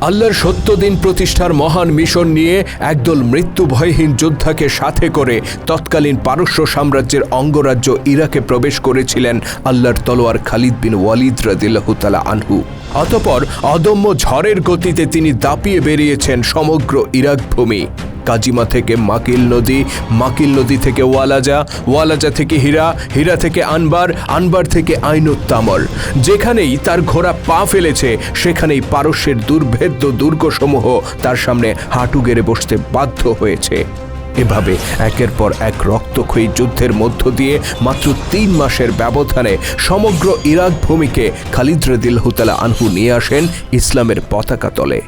আল্লাহর সত্য দিন প্রতিষ্ঠার মহান মিশন নিয়ে একদল মৃত্যু ভয়হীন যোদ্ধাকে সাথে করে তৎকালীন পারস্য সাম্রাজ্যের অঙ্গরাজ্য ইরাকে প্রবেশ করেছিলেন আল্লাহর তলোয়ার খালিদ বিন ওয়ালিদ রাজিল্লাহতালা আনহু। অতপর অদম্য ঝড়ের গতিতে তিনি দাপিয়ে বেরিয়েছেন সমগ্র ইরাক ভূমি। কাজিমা থেকে মাকিল নদী মাকিল নদী থেকে ওয়ালাজা ওয়ালাজা থেকে হীরা হীরা থেকে আনবার আনবার থেকে আইনুত্তামর যেখানেই তার ঘোড়া পা ফেলেছে, সেখানেই পারস্যের দুর্ভেদ্য দুর্গসমূহ তার সামনে হাঁটু গেড়ে বসতে বাধ্য হয়েছে। এভাবে একের পর এক রক্তক্ষয়ী যুদ্ধের মধ্য দিয়ে মাত্র তিন মাসের ব্যবধানে সমগ্র ইরাক ভূমিকে খালিদ রদিল হুতালা আনহু নিয়ে আসেন ইসলামের পতাকা তলে।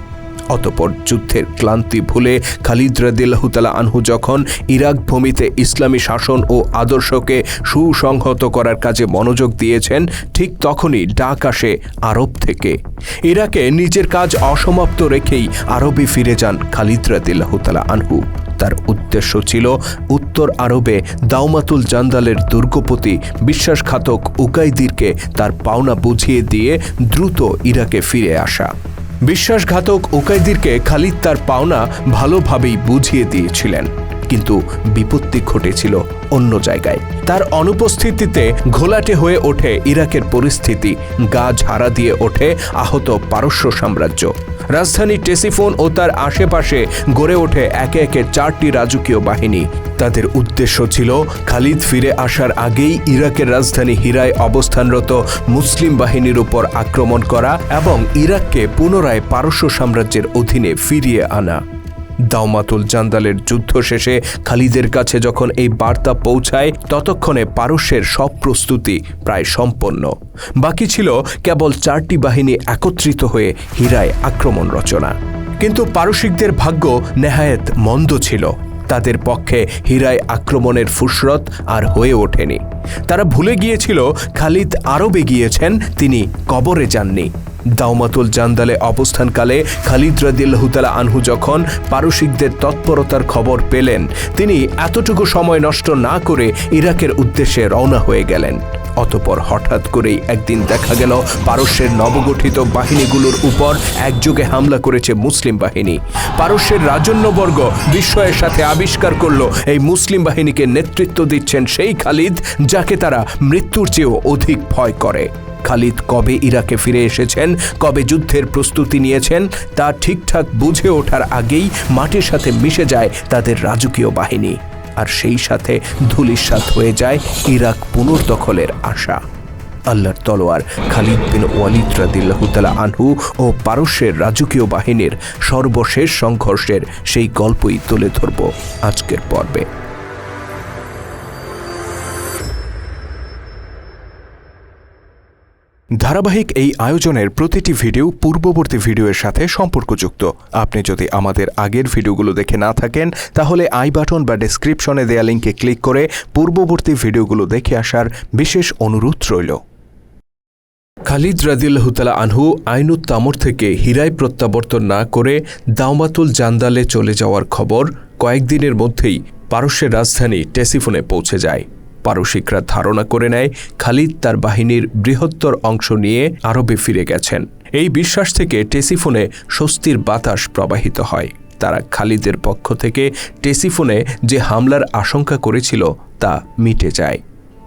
অতপর যুদ্ধের ক্লান্তি ভুলে খালিদ রাদিল্লাহতালা আনহু যখন ইরাক ভূমিতে ইসলামী শাসন ও আদর্শকে সুসংহত করার কাজে মনোযোগ দিয়েছেন, ঠিক তখনই ডাক আসে আরব থেকে। ইরাকে নিজের কাজ অসমাপ্ত রেখেই আরবে ফিরে যান খালিদ রাদিল্লাহতালা আনহু। তার উদ্দেশ্য ছিল উত্তর আরবে দাউমাতুল জান্দালের দুর্গপতি বিশ্বাসঘাতক উকাইদিরকে তার পাওনা বুঝিয়ে দিয়ে দ্রুত ইরাকে ফিরে আসা। বিশ্বাসঘাতক উকাইদিরকে খালিদ তার পাওনা ভালোভাবেই বুঝিয়ে দিয়েছিলেন। কিন্তু বিপত্তি ঘটেছিল অন্য জায়গায়। তার অনুপস্থিতিতে ঘোলাটে হয়ে ওঠে ইরাকের পরিস্থিতি। গা ঝাড়া দিয়ে ওঠে আহত পারস্য সাম্রাজ্য। রাজধানী টেসিফোন ও তার আশেপাশে গড়ে ওঠে একে একে চারটি রাজকীয় বাহিনী। তাদের উদ্দেশ্য ছিল খালিদ ফিরে আসার আগেই ইরাকের রাজধানী হিরায় অবস্থানরত মুসলিম বাহিনীর উপর আক্রমণ করা এবং ইরাককে পুনরায় পারস্য সাম্রাজ্যের অধীনে ফিরিয়ে আনা। দাউমাতুল জান্দালের যুদ্ধ শেষে খালিদের কাছে যখন এই বার্তা পৌঁছায়, ততক্ষণে পারস্যের সব প্রস্তুতি প্রায় সম্পন্ন। বাকি ছিল কেবল চারটি বাহিনী একত্রিত হয়ে হীরায় আক্রমণ রচনা। কিন্তু পারসিকদের ভাগ্য নেহায়েত মন্দ ছিল। তাদের পক্ষে হীরায় আক্রমণের ফুসরত আর হয়ে ওঠেনি। তারা ভুলে গিয়েছিল, খালিদ আরবে গিয়েছেন তিনি কবরে যাননি। দাওমাতুল জান্দালে অবস্থানকালে খালিদ রদিল্লাহতালা আনহু যখন পারসিকদের তৎপরতার খবর পেলেন, তিনি এতটুকু সময় নষ্ট না করে ইরাকের উদ্দেশ্যে রওনা হয়ে গেলেন। অতপর হঠাৎ করেই একদিন দেখা গেল পারস্যের নবগঠিত বাহিনীগুলোর উপর একযোগে হামলা করেছে মুসলিম বাহিনী। পারস্যের রাজন্যবর্গ বিস্ময়ের সাথে আবিষ্কার করল, এই মুসলিম বাহিনীকে নেতৃত্ব দিচ্ছেন সেই খালিদ, যাকে তারা মৃত্যুর চেয়েও অধিক ভয় করে। খালিদ কবে ইরাকে ফিরে এসেছেন, কবে যুদ্ধের প্রস্তুতি নিয়েছেন, তা ঠিকঠাক বুঝে ওঠার আগেই মাটির সাথে মিশে যায় তাদের রাজকীয় বাহিনী। আর সেই সাথে ধুলিস্বাত হয়ে যায় ইরাক পুনর্দখলের আশা। আল্লাহর তলোয়ার খালিদ বিন ওয়ালিদ রাদিল্লাহতালা আনহু ও পারস্যের রাজকীয় বাহিনীর সর্বশেষ সংঘর্ষের সেই গল্পই তুলে ধরব আজকের পর্বে। ধারাবাহিক এই আয়োজনের প্রতিটি ভিডিও পূর্ববর্তী ভিডিওর সাথে সম্পর্কযুক্ত। আপনি যদি আমাদের আগের ভিডিওগুলো দেখে না থাকেন, তাহলে আই বাটন বা ডেসক্রিপশনে দেয়া লিঙ্কে ক্লিক করে পূর্ববর্তী ভিডিওগুলো দেখে আসার বিশেষ অনুরোধ রইল। খালিদ রাদিল্লাহতালা আনহু আইনুত তামর থেকে হীরায় প্রত্যাবর্তন না করে দাওমাতুল জান্দালে চলে যাওয়ার খবর কয়েকদিনের মধ্যেই পারস্যের রাজধানী টেসিফোনে পৌঁছে যায়। পারসিকরা ধারণা করে নেয়, খালিদ তার বাহিনীর বৃহত্তর অংশ নিয়ে আরবে ফিরে গেছেন। এই বিশ্বাস থেকে টেসিফোনে স্বস্তির বাতাস প্রবাহিত হয়। তারা খালিদের পক্ষ থেকে টেসিফোনে যে হামলার আশঙ্কা করেছিল তা মিটে যায়।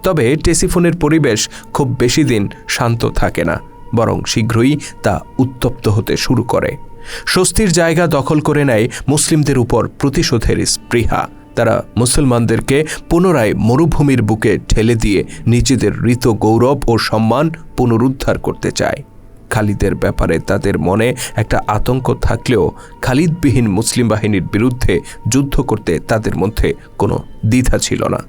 তবে টেসিফোনের পরিবেশ খুব বেশি দিন শান্ত থাকে না, বরং শীঘ্রই তা উত্তপ্ত হতে শুরু করে। স্বস্তির জায়গা দখল করে নেয় মুসলিমদের উপর প্রতিশোধের স্পৃহা। তারা মুসলমানদেরকে পুনরায় মরুভূমির বুকে ঠেলে দিয়ে নিজেদের ঋত গৌরব ও সম্মান পুনরুদ্ধার করতে চায়। খালিদের ব্যাপারে তাদের মনে একটা আতঙ্ক থাকলেও খালিদবিহীন মুসলিম বাহিনীর বিরুদ্ধে যুদ্ধ করতে তাদের মধ্যে কোনো দ্বিধা ছিল না।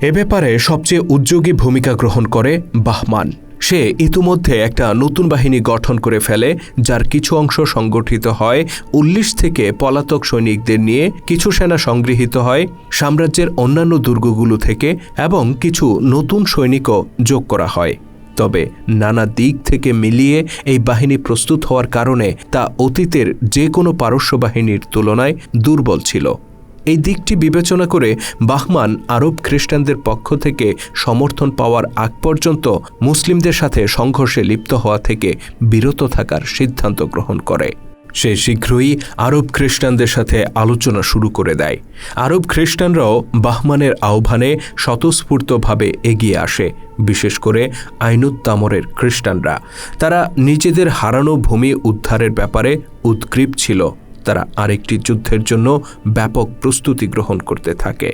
এ ব্যাপারে সবচেয়ে উদ্যোগী ভূমিকা গ্রহণ করে বাহমান। সে ইতিমধ্যে একটা নতুন বাহিনী গঠন করে ফেলে, যার কিছু অংশ সংগঠিত হয় উল্লিশ থেকে পলাতক সৈনিকদের নিয়ে, কিছু সেনা সংগৃহীত হয় সাম্রাজ্যের অন্যান্য দুর্গগুলো থেকে এবং কিছু নতুন সৈনিকও যোগ করা হয়। তবে নানা দিক থেকে মিলিয়ে এই বাহিনী প্রস্তুত হওয়ার কারণে তা অতীতের যে কোনো পারস্য বাহিনীর তুলনায় দুর্বল ছিল। এই দিকটি বিবেচনা করে বাহমান আরব খ্রিস্টানদের পক্ষ থেকে সমর্থন পাওয়ার আগ পর্যন্ত মুসলিমদের সাথে সংঘর্ষে লিপ্ত হওয়া থেকে বিরত থাকার সিদ্ধান্ত গ্রহণ করে। সে শীঘ্রই আরব খ্রিস্টানদের সাথে আলোচনা শুরু করে দেয়। আরব খ্রিস্টানরাও বাহমানের আহ্বানে স্বতঃস্ফূর্তভাবে এগিয়ে আসে, বিশেষ করে আইনুত্তামরের খ্রিস্টানরা। তারা নিজেদের হারানো ভূমি উদ্ধারের ব্যাপারে উদ্গ্রীব ছিল। তারা আরেকটি যুদ্ধের জন্য ব্যাপক প্রস্তুতি গ্রহণ করতে থাকে।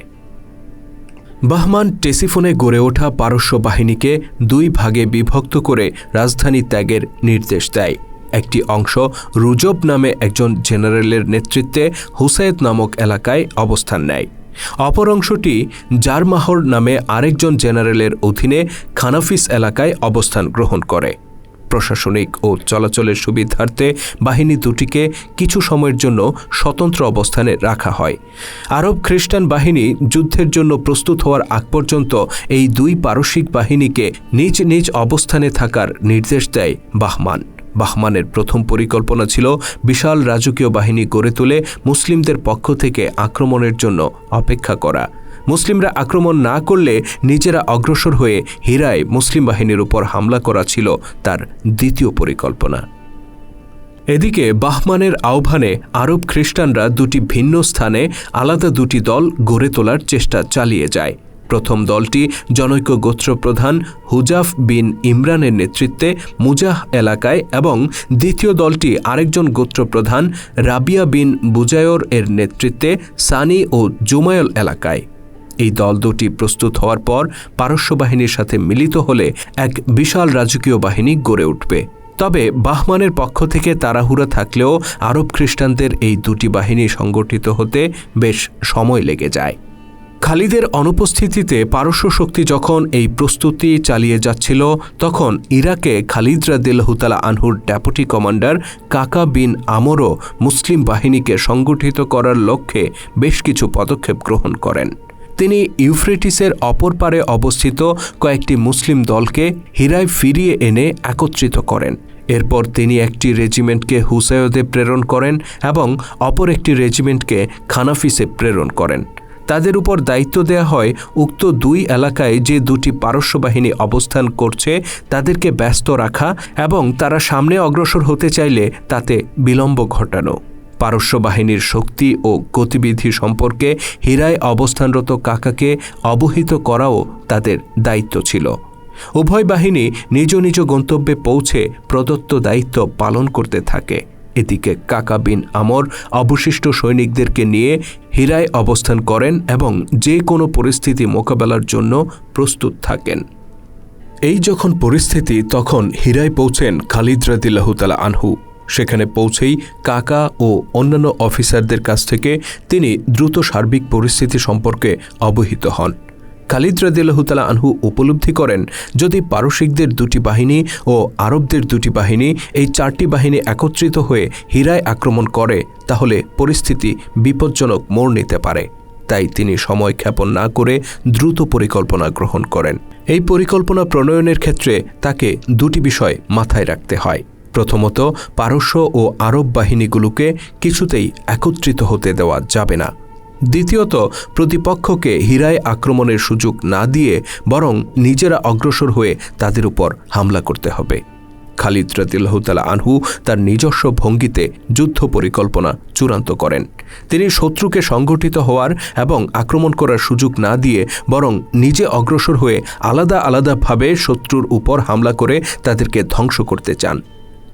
বাহমান টেসিফোনে গড়ে ওঠা পারস্য বাহিনীকে দুই ভাগে বিভক্ত করে রাজধানী ত্যাগের নির্দেশ দেয়। একটি অংশ রুজব নামে একজন জেনারেলের নেতৃত্বে হুসাইদ নামক এলাকায় অবস্থান নেয়। অপর অংশটি জারমাহর নামে আরেকজন জেনারেলের অধীনে খানাফিস এলাকায় অবস্থান গ্রহণ করে। প্রশাসনিক ও চলাচলের সুবিধার্থে বাহিনী দুটিকে কিছু সময়ের জন্য স্বতন্ত্র অবস্থানে রাখা হয়। আরব খ্রিস্টান বাহিনী যুদ্ধের জন্য প্রস্তুত হওয়ার আগ পর্যন্ত এই দুই পারসিক বাহিনীকে নিজ নিজ অবস্থানে থাকার নির্দেশ দেয় বাহমান। বাহমানের প্রথম পরিকল্পনা ছিল বিশাল রাজকীয় বাহিনী গড়ে তুলে মুসলিমদের পক্ষ থেকে আক্রমণের জন্য অপেক্ষা করা। মুসলিমরা আক্রমণ না করলে নিজেরা অগ্রসর হয়ে হীরায় মুসলিম বাহিনীর উপর হামলা করা ছিল তার দ্বিতীয় পরিকল্পনা। এদিকে বাহমানের আহ্বানে আরব খ্রিস্টানরা দুটি ভিন্ন স্থানে আলাদা দুটি দল গড়ে তোলার চেষ্টা চালিয়ে যায়। প্রথম দলটি জনৈক গোত্রপ্রধান হুজাফ বিন ইমরানের নেতৃত্বে মুজাহ এলাকায় এবং দ্বিতীয় দলটি আরেকজন গোত্রপ্রধান রাবিয়া বিন বুজায়র এর নেতৃত্বে সানি ও জুমায়ল এলাকায়। এই দল দুটি প্রস্তুত হওয়ার পর পারস্য বাহিনীর সাথে মিলিত হলে এক বিশাল রাজকীয় বাহিনী গড়ে উঠবে। তবে বাহমানের পক্ষ থেকে তাড়াহুড়া থাকলেও আরব খ্রিস্টানদের এই দুটি বাহিনী সংগঠিত হতে বেশ সময় লেগে যায়। খালিদের অনুপস্থিতিতে পারস্য শক্তি যখন এই প্রস্তুতি চালিয়ে যাচ্ছিল, তখন ইরাকে খালিদ রাদিল্লাহুতালা আনহুর ডেপুটি কমান্ডার কাকা বিন আমরও মুসলিম বাহিনীকে সংগঠিত করার লক্ষ্যে বেশ কিছু পদক্ষেপ গ্রহণ করেন। তিনি ইউফ্রেটিসের অপর পারে অবস্থিত কয়েকটি মুসলিম দলকে হীরায় ফিরিয়ে এনে একত্রিত করেন। এরপর তিনি একটি রেজিমেন্টকে হুসায়দে প্রেরণ করেন এবং অপর একটি রেজিমেন্টকে খানাফিসে প্রেরণ করেন। তাদের উপর দায়িত্ব দেয়া হয় উক্ত দুই এলাকায় যে দুটি পারস্য বাহিনী অবস্থান করছে তাদেরকে ব্যস্ত রাখা এবং তারা সামনে অগ্রসর হতে চাইলে তাতে বিলম্ব ঘটানো। পারস্য বাহিনীর শক্তি ও গতিবিধি সম্পর্কে হীরায় অবস্থানরত কাকাকে অবহিত করাও তাদের দায়িত্ব ছিল। উভয় বাহিনী নিজ নিজ গন্তব্যে পৌঁছে প্রদত্ত দায়িত্ব পালন করতে থাকে। এদিকে কাকা বিন আমর অবশিষ্ট সৈনিকদেরকে নিয়ে হীরায় অবস্থান করেন এবং যে কোনো পরিস্থিতি মোকাবেলার জন্য প্রস্তুত থাকেন। এই যখন পরিস্থিতি, তখন হীরায় পৌঁছেন খালিদ রাদিল্লাহতালা আনহু। সেখানে পৌঁছেই কাকা ও অন্যান্য অফিসারদের কাছ থেকে তিনি দ্রুত সার্বিক পরিস্থিতি সম্পর্কে অবহিত হন। খালিদ রাদিল্লাহতালা আনহু উপলব্ধি করেন, যদি পারসিকদের দুটি বাহিনী ও আরবদের দুটি বাহিনী এই চারটি বাহিনী একত্রিত হয়ে হীরায় আক্রমণ করে, তাহলে পরিস্থিতি বিপজ্জনক মোড় নিতে পারে। তাই তিনি সময় ক্ষেপণ না করে দ্রুত পরিকল্পনা গ্রহণ করেন। এই পরিকল্পনা প্রণয়নের ক্ষেত্রে তাকে দুটি বিষয় মাথায় রাখতে হয়। প্রথমত পারস্য ও আরব বাহিনীগুলোকে কিছুতেই একত্রিত হতে দেওয়া যাবে না। দ্বিতীয়ত, প্রতিপক্ষকে হীরায় আক্রমণের সুযোগ না দিয়ে বরং নিজেরা অগ্রসর হয়ে তাদের উপর হামলা করতে হবে। খালিদ রাদিল্লাহতালা আনহু তার নিজস্ব ভঙ্গিতে যুদ্ধ পরিকল্পনা চূড়ান্ত করেন। তিনি শত্রুকে সংগঠিত হওয়ার এবং আক্রমণ করার সুযোগ না দিয়ে বরং নিজে অগ্রসর হয়ে আলাদা আলাদাভাবে শত্রুর উপর হামলা করে তাদেরকে ধ্বংস করতে চান।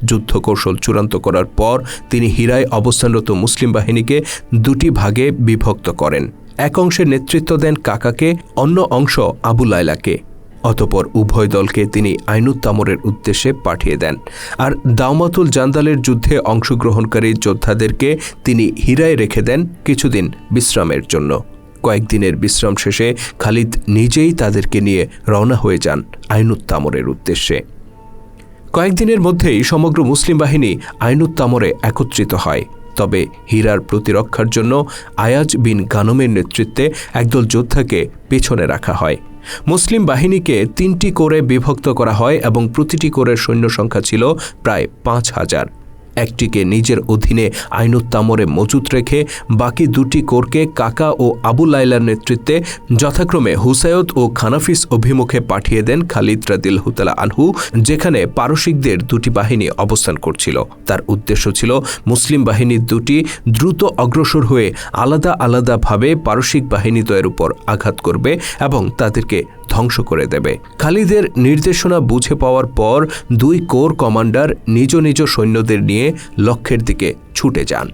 যুদ্ধ কৌশল চূড়ান্ত করার পর তিনি হীরায় অবস্থানরত মুসলিম বাহিনীকে দুটি ভাগে বিভক্ত করেন। এক অংশের নেতৃত্ব দেন কাকাকে, অন্য অংশ আবু লাইলাকে অতপর উভয় দলকে তিনি আইনুত্তামরের উদ্দেশ্যে পাঠিয়ে দেন। আর দাওমাতুল জান্দালের যুদ্ধে অংশগ্রহণকারী যোদ্ধাদেরকে তিনি হীরায় রেখে দেন কিছুদিন বিশ্রামের জন্য। কয়েকদিনের বিশ্রাম শেষে খালিদ নিজেই তাদেরকে নিয়ে রওনা হয়ে যান আইনুত্তামরের উদ্দেশ্যে। কয়েকদিনের মধ্যেই সমগ্র মুসলিম বাহিনী আইনুত্তামরে একত্রিত হয়। তবে হীরার প্রতিরক্ষার জন্য আয়াজ বিন গানমের নেতৃত্বে একদল যোদ্ধাকে পেছনে রাখা হয়। মুসলিম বাহিনীকে তিনটি করে বিভক্ত করা হয় এবং প্রতিটি করে সৈন্য সংখ্যা ছিল প্রায় পাঁচ হাজার। একটিকে নিজের অধীনে আইনুত্তামরে মজুত রেখে বাকি দুটি কোরকে কাকা ও আবু লাইলার নেতৃত্বে যথাক্রমে হুসায়দ ও খানাফিস অভিমুখে পাঠিয়ে দেন খালিদ রাদিল হুতালা আনহু, যেখানে পারসিকদের দুটি বাহিনী অবস্থান করছিল। তার উদ্দেশ্য ছিল মুসলিম বাহিনীর দুটি দ্রুত অগ্রসর হয়ে আলাদা আলাদাভাবে পারসিক বাহিনীদ্বয়ের উপর আঘাত করবে এবং তাদেরকে ধ্বংস করে দেবে। খালিদের নির্দেশনা বুঝে পাওয়ার পর দুই কোর কমান্ডার নিজ নিজ সৈন্যদের নিয়ে লক্ষ্যের দিকে ছুটে যান।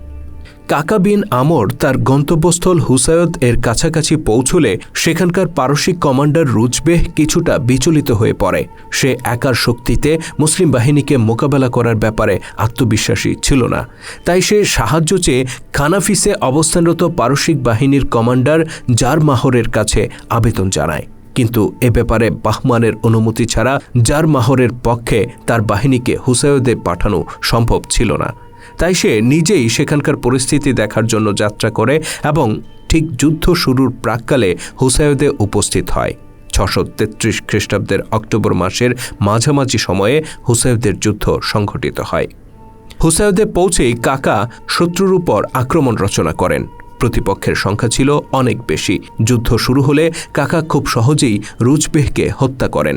কাকা বিন আমর তার গন্তব্যস্থল হুসায়দ এর কাছাকাছি পৌঁছলে সেখানকার পারসিক কমান্ডার রুজবেহ কিছুটা বিচলিত হয়ে পড়ে। সে একার শক্তিতে মুসলিম বাহিনীকে মোকাবেলা করার ব্যাপারে আত্মবিশ্বাসী ছিল না। তাই সে সাহায্য চেয়ে খানাফিসে অবস্থানরত পারসিক বাহিনীর কমান্ডার জার মাহরের কাছে আবেদন জানায়। কিন্তু এ ব্যাপারে বাহমানের অনুমতি ছাড়া জার মাহরের পক্ষে তার বাহিনীকে হুসায়দে পাঠানো সম্ভব ছিল না। তাই সে নিজেই সেখানকার পরিস্থিতি দেখার জন্য যাত্রা করে এবং ঠিক যুদ্ধ শুরুর প্রাককালে হুসায়দে উপস্থিত হয়। ছশো তেত্রিশ খ্রিস্টাব্দের অক্টোবর মাসের মাঝামাঝি সময়ে হুসায়দের যুদ্ধ সংঘটিত হয়। হুসায়দে পৌঁছেই কাকা শত্রুর উপর আক্রমণ রচনা করেন। প্রতিপক্ষের সংখ্যা ছিল অনেক বেশি। যুদ্ধ শুরু হলে কাকা খুব সহজেই রুজবেহকে হত্যা করেন।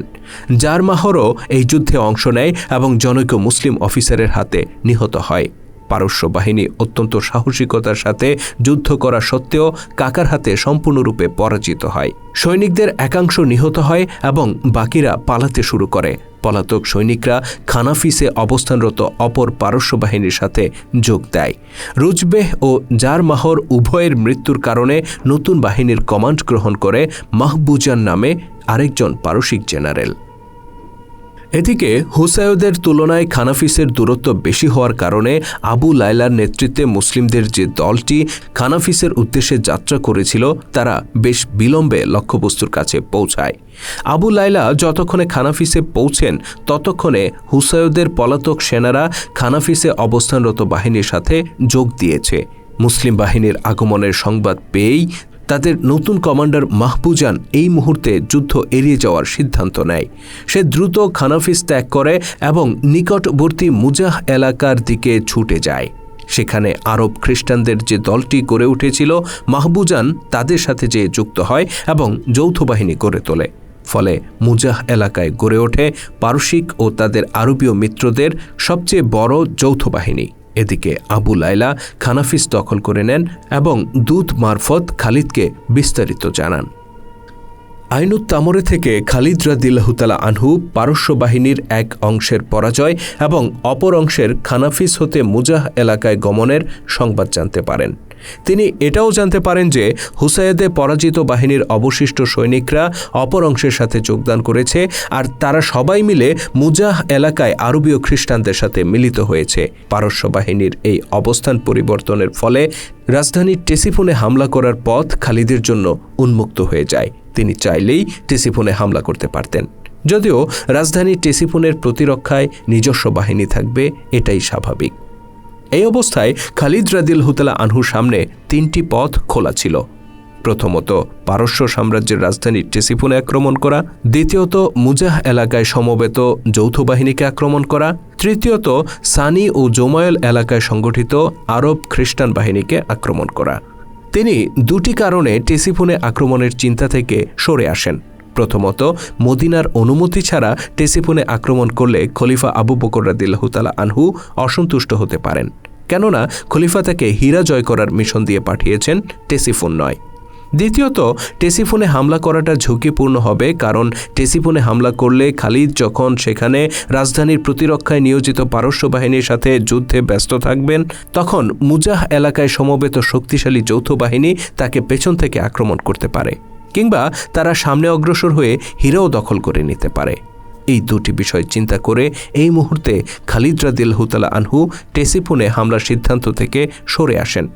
জারমাহরও এই যুদ্ধে অংশ নেয় এবং জনৈক মুসলিম অফিসারের হাতে নিহত হয়। পারস্য বাহিনী অত্যন্ত সাহসিকতার সাথে যুদ্ধ করা সত্ত্বেও কাকার হাতে সম্পূর্ণরূপে পরাজিত হয়। সৈনিকদের একাংশ নিহত হয় এবং বাকিরা পালাতে শুরু করে। পলাতক সৈনিকরা খানাফিসে অবস্থানরত অপর পারস্য বাহিনীর সাথে যোগ দেয়। রুজবেহ ও জার মাহর উভয়ের মৃত্যুর কারণে নতুন বাহিনীর কমান্ড গ্রহণ করে মাহবুজান নামে আরেকজন পারসিক জেনারেল। এদিকে হুসায়দের তুলনায় খানাফিসের দূরত্ব বেশি হওয়ার কারণে আবু লাইলার নেতৃত্বে মুসলিমদের যে দলটি খানাফিসের উদ্দেশ্যে যাত্রা করেছিল, তারা বেশ বিলম্বে লক্ষ্যবস্তুর কাছে পৌঁছায়। আবু লাইলা যতক্ষণে খানাফিসে পৌঁছেন, ততক্ষণে হুসায়দের পলাতক সেনারা খানাফিসে অবস্থানরত বাহিনীর সাথে যোগ দিয়েছে। মুসলিম বাহিনীর আগমনের সংবাদ পেয়েই তাদের নতুন কমান্ডার মাহবুজান এই মুহূর্তে যুদ্ধ এড়িয়ে যাওয়ার সিদ্ধান্ত নেয়। সে দ্রুত খানাফিস ত্যাগ করে এবং নিকটবর্তী মুজাহ এলাকার দিকে ছুটে যায়। সেখানে আরব খ্রিস্টানদের যে দলটি গড়ে উঠেছিল, মাহবুজান তাদের সাথে যেয়ে যুক্ত হয় এবং যৌথ বাহিনী গড়ে তোলে। ফলে মুজাহ এলাকায় গড়ে ওঠে পারসিক ও তাদের আরবীয় মিত্রদের সবচেয়ে বড় যৌথ বাহিনী। এদিকে আবু লাইলা খানাফিস দখল করে নেন এবং দূত মারফত খালিদকে বিস্তারিত জানান। আইনুত তামরে থেকে খালিদ রাদিল্লাহতালা আনহু পারস্য বাহিনীর এক অংশের পরাজয় এবং অপর অংশের খানাফিস হতে মুজাহ এলাকায় গমনের সংবাদ জানতে পারেন। তিনি এটাও জানতে পারেন যে হুসায়দে পরাজিত বাহিনীর অবশিষ্ট সৈনিকরা অপর অংশের সাথে যোগদান করেছে আর তারা সবাই মিলে মুজাহ এলাকায় আরবীয় খ্রিস্টানদের সাথে মিলিত হয়েছে। পারস্য বাহিনীর এই অবস্থান পরিবর্তনের ফলে রাজধানী টেসিফোনে হামলা করার পথ খালিদের জন্য উন্মুক্ত হয়ে যায়। তিনি চাইলেই টেসিফোনে হামলা করতে পারতেন। যদিও রাজধানী টেসিফোনের প্রতিরক্ষায় নিজস্ব বাহিনী থাকবে, এটাই স্বাভাবিক। এই অবস্থায় খালিদ রাদিল হুতালা আনহুর সামনে তিনটি পথ খোলা ছিল। প্রথমত, পারস্য সাম্রাজ্যের রাজধানী টেসিফোনে আক্রমণ করা। দ্বিতীয়ত, মুজাহ এলাকায় সমবেত যৌথ বাহিনীকে আক্রমণ করা। তৃতীয়ত, সানি ও জোমায়ল এলাকায় সংগঠিত আরব খ্রিস্টান বাহিনীকে আক্রমণ করা। তিনি দুটি কারণে টেসিফোনে আক্রমণের চিন্তা থেকে সরে আসেন। প্রথমত, মদিনার অনুমতি ছাড়া টেসিফোনে আক্রমণ করলে খলিফা আবু বকর রাদিল্লাহতালা আনহু অসন্তুষ্ট হতে পারেন। কেননা খলিফা তাকে হীরা জয় করার মিশন দিয়ে পাঠিয়েছেন টেসিফোন নয়। দ্বিতীয়ত, টেসিফোনে হামলা করাটা ঝুঁকিপূর্ণ হবে কারণ টেসিফোনে হামলা করলে খালিদ যখন সেখানে রাজধানীর প্রতিরক্ষায় নিয়োজিত পারস্য বাহিনীর সাথে যুদ্ধে ব্যস্ত থাকবেন, তখন মুজাহ এলাকায় সমবেত শক্তিশালী যৌথ বাহিনী তাকে পেছন থেকে আক্রমণ করতে পারে কিংবা তারা সামনে অগ্রসর হয়ে হিরাও দখল করে নিতে পারে। এই দুটি বিষয় চিন্তা করে এই মুহূর্তে খালিদ রাদিল হুতালা আনহু টেসিফোনে হামলার সিদ্ধান্ত থেকে সরে আসেন।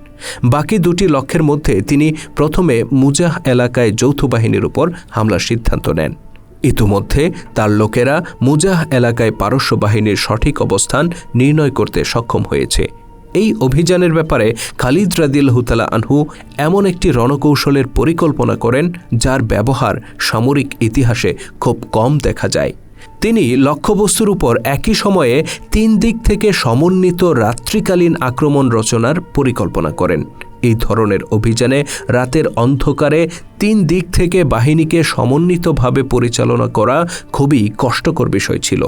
বাকি দুটি লক্ষ্যের মধ্যে তিনি প্রথমে মুজাহ এলাকায় যৌথ বাহিনীর উপর হামলার সিদ্ধান্ত নেন। ইতিমধ্যে তার লোকেরা মুজাহ এলাকায় পারস্য বাহিনীর সঠিক অবস্থান নির্ণয় করতে সক্ষম হয়েছে। এই অভিযানের ব্যাপারে খালিদ রাদিল হুতালা আনহু এমন একটি রণকৌশলের পরিকল্পনা করেন যার ব্যবহার সামরিক ইতিহাসে খুব কম দেখা যায়। তিনি লক্ষ্যবস্তুর উপর একই সময়ে তিন দিক থেকে সমন্বিত রাত্রিকালীন আক্রমণ রচনার পরিকল্পনা করেন। এই ধরনের অভিযানে রাতের অন্ধকারে তিন দিক থেকে বাহিনীকে সমন্বিতভাবে পরিচালনা করা খুবই কষ্টকর বিষয় ছিল।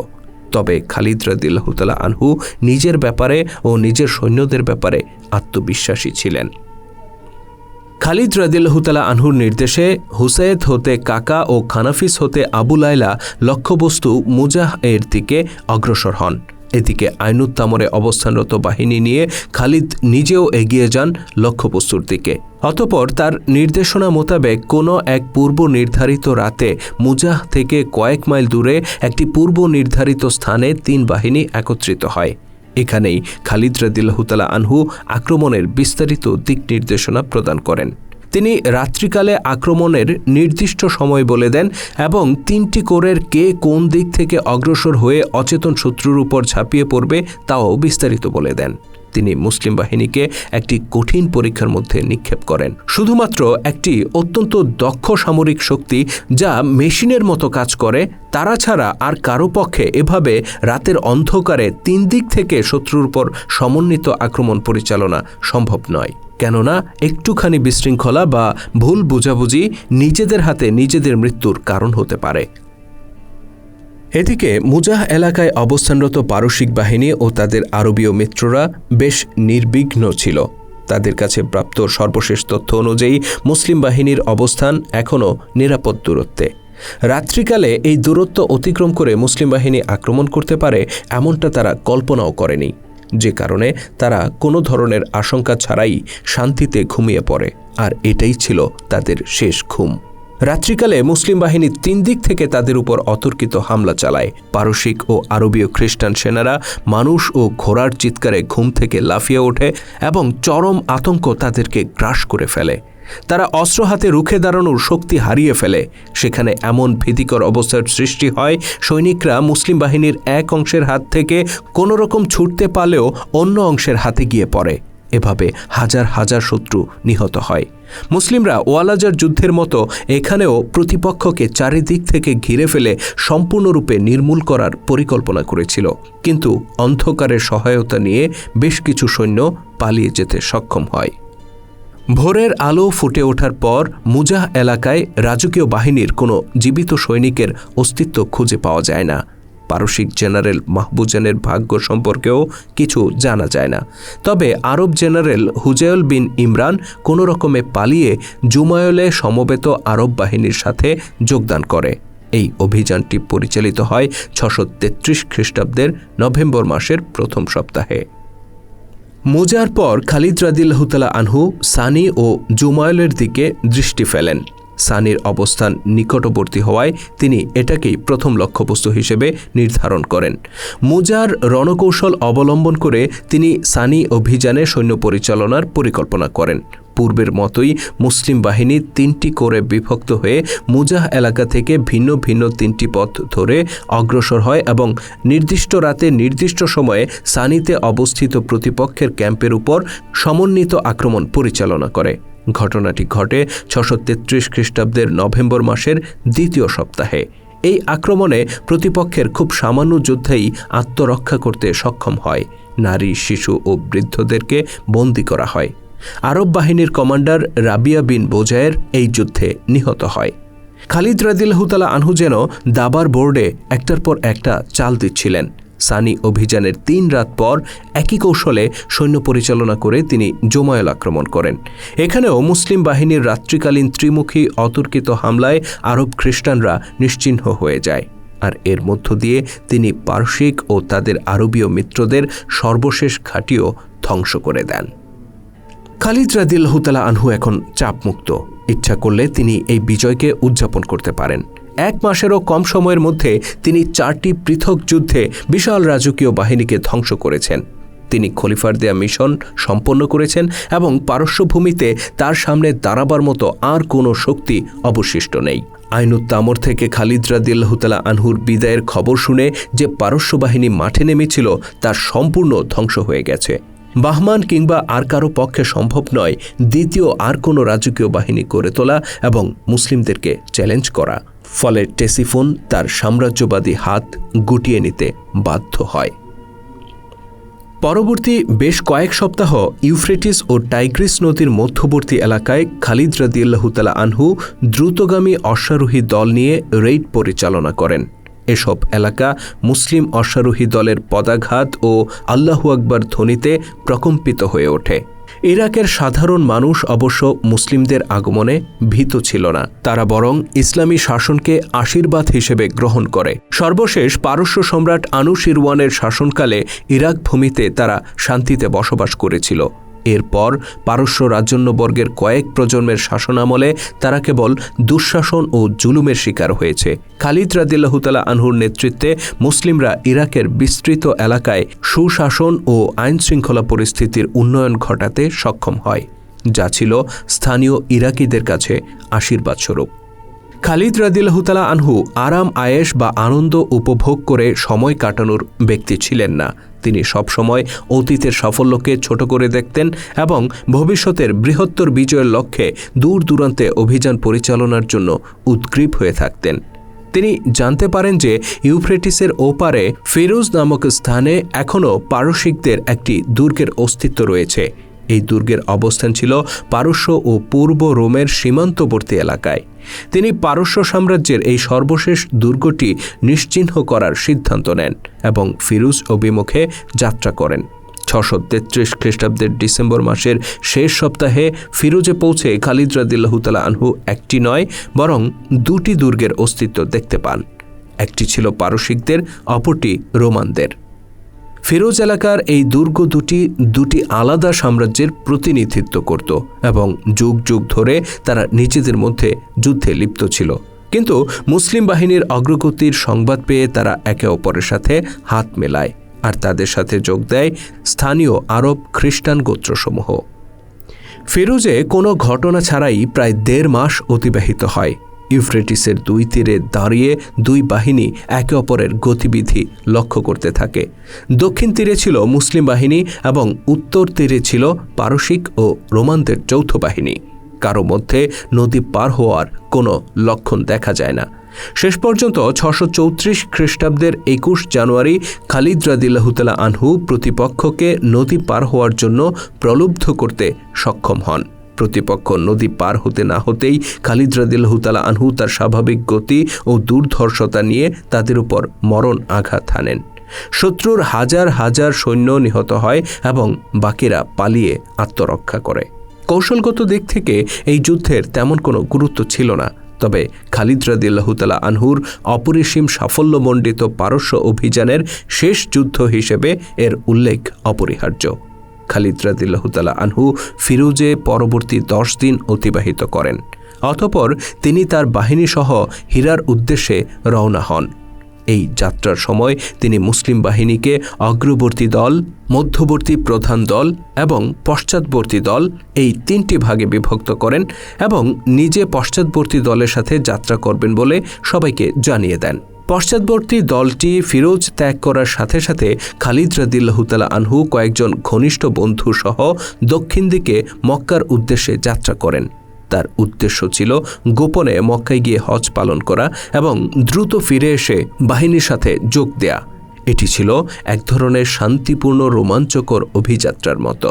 তবে খালিদ রাদিল্লাহতালা আনহু নিজের ব্যাপারে ও নিজের সৈন্যদের ব্যাপারে আত্মবিশ্বাসী ছিলেন। খালিদ রাদিল্লাহতালা আনহুর নির্দেশে হুসাইদ হতে কাকা ও খানাফিস হতে আবু লাইলা লক্ষ্যবস্তু মুজাহ এর দিকে অগ্রসর হন। এদিকে আইনুত্তামরে অবস্থানরত বাহিনী নিয়ে খালিদ নিজেও এগিয়ে যান লক্ষ্যবস্তুর দিকে। অতপর তার নির্দেশনা মোতাবেক কোনো এক পূর্ব নির্ধারিত রাতে মুজাহ থেকে কয়েক মাইল দূরে একটি পূর্ব নির্ধারিত স্থানে তিন বাহিনী একত্রিত হয়। এখানেই খালিদ রাদিল্লাহতালা আনহু আক্রমণের বিস্তারিত দিক নির্দেশনা প্রদান করেন। তিনি রাত্রিকালে আক্রমণের নির্দিষ্ট সময় বলে দেন এবং তিনটি কোরের কে কোন দিক থেকে অগ্রসর হয়ে অচেতন শত্রুর উপর ঝাঁপিয়ে পড়বে তাও বিস্তারিত বলে দেন। তিনি মুসলিম বাহিনীকে একটি কঠিন পরীক্ষার মধ্যে নিক্ষেপ করেন। শুধুমাত্র একটি অত্যন্ত দক্ষ সামরিক শক্তি যা মেশিনের মতো কাজ করে, তারা ছাড়া আর কারও পক্ষে এভাবে রাতের অন্ধকারে তিন দিক থেকে শত্রুর উপর সমন্বিত আক্রমণ পরিচালনা সম্ভব নয়। কেননা, একটুখানি বিশৃঙ্খলা বা ভুল বোঝাবুঝি নিজেদের হাতে নিজেদের মৃত্যুর কারণ হতে পারে। এদিকে মুজাহ এলাকায় অবস্থানরত পারসিক বাহিনী ও তাদের আরবীয় মিত্ররা বেশ নির্বিঘ্ন ছিল। তাদের কাছে প্রাপ্ত সর্বশেষ তথ্য অনুযায়ী মুসলিম বাহিনীর অবস্থান এখনও নিরাপদ দূরত্বে। রাত্রিকালে এই দূরত্ব অতিক্রম করে মুসলিম বাহিনী আক্রমণ করতে পারে এমনটা তারা কল্পনাও করেনি। যে কারণে তারা কোনো ধরনের আশঙ্কা ছাড়াই শান্তিতে ঘুমিয়ে পড়ে, আর এটাই ছিল তাদের শেষ ঘুম। রাত্রিকালে মুসলিম বাহিনী তিন দিক থেকে তাদের উপর অতর্কিত হামলা চালায়। পারসিক ও আরবীয় খ্রিস্টান সেনারা মানুষ ও ঘোড়ার চিৎকারে ঘুম থেকে লাফিয়ে ওঠে এবং চরম আতঙ্ক তাদেরকে গ্রাস করে ফেলে। তারা অস্ত্র হাতে রুখে দাঁড়ানোর শক্তি হারিয়ে ফেলে। সেখানে এমন ভীতিকর অবস্থার সৃষ্টি হয়, সৈনিকরা মুসলিম বাহিনীর এক অংশের হাত থেকে কোনো রকম ছুটতে পারলেও অন্য অংশের হাতে গিয়ে পড়ে। এভাবে হাজার হাজার শত্রু নিহত হয়। মুসলিমরা ওয়ালাজার যুদ্ধের মতো এখানেও প্রতিপক্ষকে চারিদিক থেকে ঘিরে ফেলে সম্পূর্ণরূপে নির্মূল করার পরিকল্পনা করেছিল। কিন্তু অন্ধকারের সহায়তা নিয়ে বেশ কিছু সৈন্য পালিয়ে যেতে সক্ষম হয়। ভোরের আলো ফুটে ওঠার পর মুজাহ এলাকায় রাজকীয় বাহিনীর কোনো জীবিত সৈনিকের অস্তিত্ব খুঁজে পাওয়া যায় না। পারসিক জেনারেল মাহবুজানের ভাগ্য সম্পর্কেও কিছু জানা যায় না। তবে আরব জেনারেল হুজায়ল বিন ইমরান কোনো রকমে পালিয়ে জুমায়লে সমবেত আরব বাহিনীর সাথে যোগদান করে। এই অভিযানটি পরিচালিত হয় ছশো তেত্রিশ খ্রিস্টাব্দের নভেম্বর মাসের প্রথম সপ্তাহে। মুজার পর খালিদ রাদিল্লাহতালা আনহু সানি ও জুমায়লের দিকে দৃষ্টি ফেলেন। সানির অবস্থান নিকটবর্তী হওয়ায় তিনি এটাকেই প্রথম লক্ষ্যবস্তু হিসেবে নির্ধারণ করেন। মুজার রণকৌশল অবলম্বন করে তিনি সানি অভিযানে সৈন্য পরিচালনার পরিকল্পনা করেন। পূর্বের মতোই মুসলিম বাহিনী তিনটি করে বিভক্ত হয়ে মুজাহ এলাকা থেকে ভিন্ন ভিন্ন তিনটি পথ ধরে অগ্রসর হয় এবং নির্দিষ্ট রাতে নির্দিষ্ট সময়ে সানিতে অবস্থিত প্রতিপক্ষের ক্যাম্পের উপর সমন্বিত আক্রমণ পরিচালনা করে। ঘটনাটি ঘটে ছশো তেত্রিশ খ্রিস্টাব্দের নভেম্বর মাসের দ্বিতীয় সপ্তাহে। এই আক্রমণে প্রতিপক্ষের খুব সামান্য যোদ্ধাই আত্মরক্ষা করতে সক্ষম হয়। নারী, শিশু ও বৃদ্ধদেরকে বন্দী করা হয়। আরব বাহিনীর কমান্ডার রাবিয়া বিন বোজায়ের এই যুদ্ধে নিহত হয়। খালিদ রাদিল্লাহতালা আনহু যেন দাবার বোর্ডে একটার পর একটা চাল দিচ্ছিলেন। সানি অভিযানের তিন রাত পর একই কৌশলে সৈন্য পরিচালনা করে তিনি জোমায়ল আক্রমণ করেন। এখানেও মুসলিম বাহিনীর রাত্রিকালীন ত্রিমুখী অতর্কিত হামলায় আরব খ্রিস্টানরা নিশ্চিহ্ন হয়ে যায়। আর এর মধ্য দিয়ে তিনি পার্শ্বিক ও তাদের আরবীয় মিত্রদের সর্বশেষ ঘাটিও ধ্বংস করে দেন। খালিদ রাদিল্লাহতালা আনহু এখন চাপমুক্ত। ইচ্ছা করলে তিনি এই বিজয়কে উদযাপন করতে পারেন। এক মাসেরও কম সময়ের মধ্যে তিনি চারটি পৃথক যুদ্ধে বিশাল রাজকীয় বাহিনীকে ধ্বংস করেছেন। তিনি খলিফার দেয়া মিশন সম্পন্ন করেছেন এবং পারস্যভূমিতে তার সামনে দাঁড়াবার মতো আর কোনো শক্তি অবশিষ্ট নেই। আইনুত্তামর থেকে খালিদ রাদিল্লাহতালা আনহুর বিদায়ের খবর শুনে যে পারস্য বাহিনী মাঠে নেমেছিল তা সম্পূর্ণ ধ্বংস হয়ে গেছে। বাহমান কিংবা আর কারও পক্ষে সম্ভব নয় দ্বিতীয় আর কোনো রাজকীয় বাহিনী গড়ে তোলা এবং মুসলিমদেরকে চ্যালেঞ্জ করা। ফলে টেসিফোন তার সাম্রাজ্যবাদী হাত গুটিয়ে নিতে বাধ্য হয়। পরবর্তী বেশ কয়েক সপ্তাহ ইউফ্রেটিস ও টাইগ্রিস নদীর মধ্যবর্তী এলাকায় খালিদ রাদিয়াল্লাহুতালা আনহু দ্রুতগামী অশ্বারোহী দল নিয়ে রেইড পরিচালনা করেন। এসব এলাকা মুসলিম অশ্বারোহী দলের পদাঘাত ও আল্লাহু আকবর ধ্বনিতে প্রকম্পিত হয়ে ওঠে। ইরাকের সাধারণ মানুষ অবশ্য মুসলিমদের আগমনে ভীত ছিল না। তারা বরং ইসলামী শাসনকে আশীর্বাদ হিসেবে গ্রহণ করে। সর্বশেষ পারস্য সম্রাট আনুশিরওয়ানের শাসনকালে ইরাক ভূমিতে তারা শান্তিতে বসবাস করেছিল। এরপর পারস্য রাজন্যবর্গের কয়েক প্রজন্মের শাসনামলে তারা কেবল দুঃশাসন ও জুলুমের শিকার হয়েছে। খালিদ রাদিল্লাহতালা আনহুর নেতৃত্বে মুসলিমরা ইরাকের বিস্তৃত এলাকায় সুশাসন ও আইন শৃঙ্খলা পরিস্থিতির উন্নয়ন ঘটাতে সক্ষম হয়, যা ছিল স্থানীয় ইরাকিদের কাছে আশীর্বাদস্বরূপ। খালিদ রাদিল্লাহতালা আনহু আরাম, আয়েশ বা আনন্দ উপভোগ করে সময় কাটানোর ব্যক্তি ছিলেন না। তিনি সবসময় অতীতের সাফল্যকে ছোট করে দেখতেন এবং ভবিষ্যতের বৃহত্তর বিজয়ের লক্ষ্যে দূর দূরান্তে অভিযান পরিচালনার জন্য উদ্গ্রীব হয়ে থাকতেন। তিনি জানতে পারেন যে ইউফ্রেটিসের ওপারে ফিরোজ নামক স্থানে এখনও পারসিকদের একটি দুর্গের অস্তিত্ব রয়েছে। এই দুর্গের অবস্থান ছিল পারস্য ও পূর্ব রোমের সীমান্তবর্তী এলাকায়। তিনি পারস্য সাম্রাজ্যের এই সর্বশেষ দুর্গটি নিশ্চিহ্ন করার সিদ্ধান্ত নেন এবং ফিরুজ অভিমুখে যাত্রা করেন। ছশো তেত্রিশ খ্রিস্টাব্দের ডিসেম্বর মাসের শেষ সপ্তাহে ফিরোজে পৌঁছে খালিদ রাদিল্লাহুতালা আনহু একটি নয়, বরং দুটি দুর্গের অস্তিত্ব দেখতে পান। একটি ছিল পারসিকদের, অপরটি রোমানদের। ফিরোজ এলাকার এই দুর্গ দুটি দুটি আলাদা সাম্রাজ্যের প্রতিনিধিত্ব করত এবং যুগ যুগ ধরে তারা নিজেদের মধ্যে যুদ্ধে লিপ্ত ছিল। কিন্তু মুসলিম বাহিনীর অগ্রগতির সংবাদ পেয়ে তারা একে অপরের সাথে হাত মেলায় আর তাদের সাথে যোগ দেয় স্থানীয় আরব খ্রিস্টান গোত্রসমূহ। ফিরোজে কোনো ঘটনা ছাড়াই প্রায় দেড় মাস অতিবাহিত হয়। ইউফ্রেটিসের দুই তীরে দাঁড়িয়ে দুই বাহিনী একে অপরের গতিবিধি লক্ষ্য করতে থাকে। দক্ষিণ তীরে ছিল মুসলিম বাহিনী এবং উত্তর তীরে ছিল পারসিক ও রোমানদের যৌথ বাহিনী। কারও মধ্যে নদী পার হওয়ার কোনো লক্ষণ দেখা যায় না। শেষ পর্যন্ত ছশো চৌত্রিশ খ্রিস্টাব্দের একুশ জানুয়ারি খালিদ রাদিল্লাহুতালা আনহু প্রতিপক্ষকে নদী পার হওয়ার জন্য প্রলুব্ধ করতে সক্ষম হন। প্রতিপক্ষ নদী পার হতে না হতেই খালিদ রাদিল্লাহুতালা আনহু তার স্বাভাবিক গতি ও দুর্ধর্ষতা নিয়ে তাদের উপর মরণ আঘাত হানেন। শত্রুর হাজার হাজার সৈন্য নিহত হয় এবং বাকিরা পালিয়ে আত্মরক্ষা করে। কৌশলগত দিক থেকে এই যুদ্ধের তেমন কোনো গুরুত্ব ছিল না, তবে খালিদ রাদিল্লাহুতালা আনহুর অপরিসীম সাফল্যমণ্ডিত পারস্য অভিযানের শেষ যুদ্ধ হিসেবে এর উল্লেখ অপরিহার্য। খালিদ রাদিল্লাহতালা আনহু ফিরোজে পরবর্তী দশ দিন অতিবাহিত করেন। অতপর তিনি তার বাহিনীসহ হীরার উদ্দেশ্যে রওনা হন। এই যাত্রার সময় তিনি মুসলিম বাহিনীকে অগ্রবর্তী দল, মধ্যবর্তী প্রধান দল এবং পশ্চাৎবর্তী দল এই তিনটি ভাগে বিভক্ত করেন এবং নিজে পশ্চাৎবর্তী দলের সাথে যাত্রা করবেন বলে সবাইকে জানিয়ে দেন। পশ্চাৎবর্তী দলটি ফিরোজ ত্যাগ করার সাথে সাথে খালিদ রাদিল্লাহুতালা আনহু কয়েকজন ঘনিষ্ঠ বন্ধু সহ দক্ষিণ দিকে মক্কার উদ্দেশ্যে যাত্রা করেন। তার উদ্দেশ্য ছিল গোপনে মক্কায় গিয়ে হজ পালন করা এবং দ্রুত ফিরে এসে বাহিনীর সাথে যোগ দেয়া। এটি ছিল এক ধরনের শান্তিপূর্ণ রোমাঞ্চকর অভিযাত্রার মতো।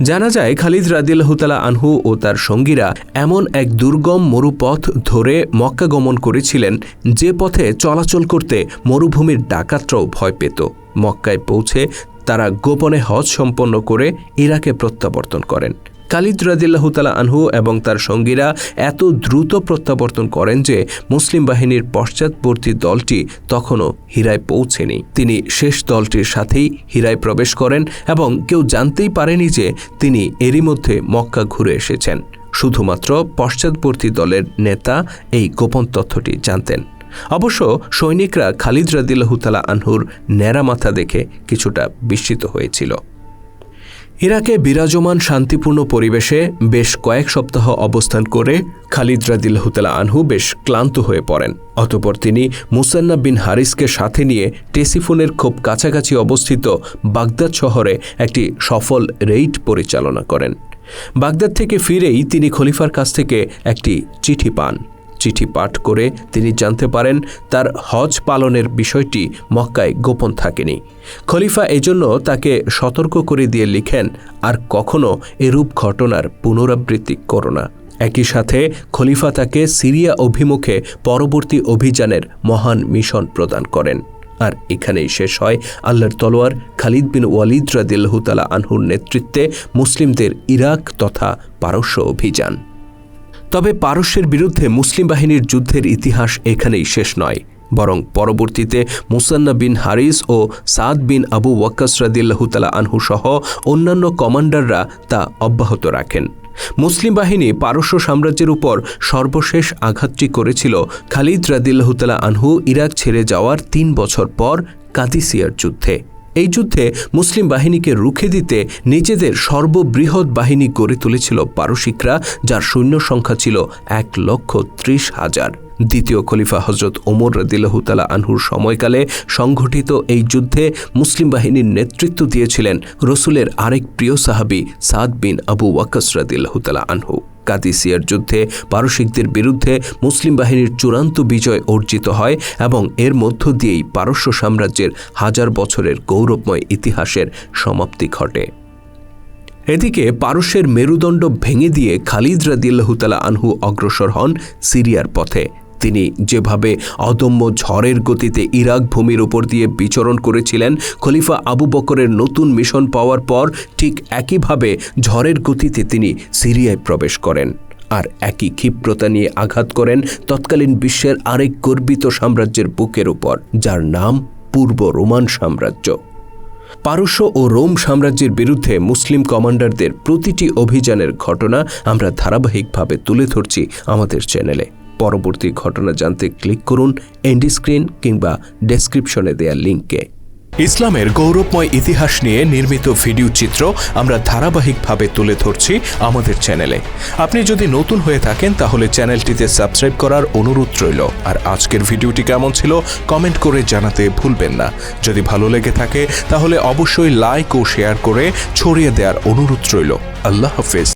জানা যায়, খালিদ রাদিল্লাহতালা আনহু ও তার সঙ্গীরা এমন এক দুর্গম মরুপথ ধরে মক্কা গমন করেছিলেন যে পথে চলাচল করতে মরুভূমির ডাকাতরাও ভয় পেত। মক্কায় পৌঁছে তারা গোপনে হজ সম্পন্ন করে ইরাকে প্রত্যাবর্তন করেন। খালিদ রাদিল্লাহতালা আনহু এবং তার সঙ্গীরা এত দ্রুত প্রত্যাবর্তন করেন যে মুসলিম বাহিনীর পশ্চাৎবর্তী দলটি তখনও হীরায় পৌঁছেনি। তিনি শেষ দলটির সাথেই হীরায় প্রবেশ করেন এবং কেউ জানতেই পারেনি যে তিনি এরই মধ্যে মক্কা ঘুরে এসেছেন। শুধুমাত্র পশ্চাৎবর্তী দলের নেতা এই গোপন তথ্যটি জানতেন। অবশ্য সৈনিকরা খালিদ রাদিল্লাহতালা আনহুর ন্যাড়া মাথা দেখে কিছুটা বিস্মিত হয়েছিল। ইরাকে বিরাজমান শান্তিপূর্ণ পরিবেশে বেশ কয়েক সপ্তাহ অবস্থান করে খালিদ রাদিল্লাহতালা আনহু বেশ ক্লান্ত হয়ে পড়েন। অতপর তিনি মুসান্না বিন হারিসকে সাথে নিয়ে টেসিফোনের খুব কাছাকাছি অবস্থিত বাগদাদ শহরে একটি সফল রেইড পরিচালনা করেন। বাগদাদ থেকে ফিরেই তিনি খলিফার কাছ থেকে একটি চিঠি পান। চিঠি পাঠ করে তিনি জানতে পারেন, তার হজ পালনের বিষয়টি মক্কায় গোপন থাকেনি। খলিফা এজন্য তাকে সতর্ক করে দিয়ে লিখেন, আর কখনো এরূপ ঘটনার পুনরাবৃত্তি করো না। একই সাথে খলিফা তাকে সিরিয়া অভিমুখে পরবর্তী অভিযানের মহান মিশন প্রদান করেন। আর এখানেই শেষ হয় আল্লাহর তলোয়ার খালিদ বিন ওয়ালিদ রাদিল্লাহতালা আনহুর নেতৃত্বে মুসলিমদের ইরাক তথা পারস্য অভিযান। তবে পারস্যের বিরুদ্ধে মুসলিম বাহিনীর যুদ্ধের ইতিহাস এখানেই শেষ নয়। বরং পরবর্তীতে মুসান্না বিন হারিস ও সাদ বিন আবু ওয়াক্কাস রাদিল্লাহতালা আনহু সহ অন্যান্য কমান্ডাররা তা অব্যাহত রাখেন। মুসলিম বাহিনী পারস্য সাম্রাজ্যের উপর সর্বশেষ আঘাতটি করেছিল খালিদ রাদিল্লাহতালা আনহু ইরাক ছেড়ে যাওয়ার তিন বছর পর কাদিসিয়ার যুদ্ধে। এই যুদ্ধে মুসলিম বাহিনীকে রুখে দিতে নিজেদের সর্ববৃহৎ বাহিনী গড়ে তুলেছিল পারসিকরা, যার সৈন্য সংখ্যা ছিল এক লক্ষ ত্রিশ হাজার। দ্বিতীয় খলিফা হজরত ওমর রদিল্লাহতালা আনহুর সময়কালে সংঘটিত এই যুদ্ধে মুসলিম বাহিনীর নেতৃত্ব দিয়েছিলেন রসুলের আরেক প্রিয় সাহাবি সাদ বিন আবু ওয়াকাস রদিল্লাহতালা আনহু। কাদিসিয়ার যুদ্ধে পারসিকদের বিরুদ্ধে মুসলিম বাহিনীর চূড়ান্ত বিজয় অর্জিত হয় এবং এর মধ্য দিয়েই পারস্য সাম্রাজ্যের হাজার বছরের গৌরবময় ইতিহাসের সমাপ্তি ঘটে। এদিকে পারস্যের মেরুদণ্ড ভেঙে দিয়ে খালিদ রাদিল্লাহতালা আনহু অগ্রসর হন সিরিয়ার পথে। তিনি যেভাবে অদম্য ঝড়ের গতিতে ইরাক ভূমির উপর দিয়ে বিচরণ করেছিলেন, খলিফা আবু বকরের নতুন মিশন পাওয়ার পর ঠিক একইভাবে ঝড়ের গতিতে তিনি সিরিয়ায় প্রবেশ করেন আর একই ক্ষিপ্রতা নিয়ে আঘাত করেন তৎকালীন বিশ্বের আরেক গর্বিত সাম্রাজ্যের বুকের উপর, যার নাম পূর্ব রোমান সাম্রাজ্য। পারস্য ও রোম সাম্রাজ্যের বিরুদ্ধে মুসলিম কমান্ডারদের প্রতিটি অভিযানের ঘটনা আমরা ধারাবাহিকভাবে তুলে ধরছি আমাদের চ্যানেলে। পরবর্তী ঘটনা জানতে ক্লিক করুন এন্ডি স্ক্রিন কিংবা ডেসক্রিপশনে দেয়া লিঙ্কে। ইসলামের গৌরবময় ইতিহাস নিয়ে নির্মিত ভিডিও চিত্র আমরা ধারাবাহিকভাবে তুলে ধরছি আমাদের চ্যানেলে। আপনি যদি নতুন হয়ে থাকেন, তাহলে চ্যানেলটিতে সাবস্ক্রাইব করার অনুরোধ রইল। আর আজকের ভিডিওটি কেমন ছিল, কমেন্ট করে জানাতে ভুলবেন না। যদি ভালো লেগে থাকে, তাহলে অবশ্যই লাইক ও শেয়ার করে ছড়িয়ে দেওয়ার অনুরোধ রইল। আল্লাহ হাফেজ।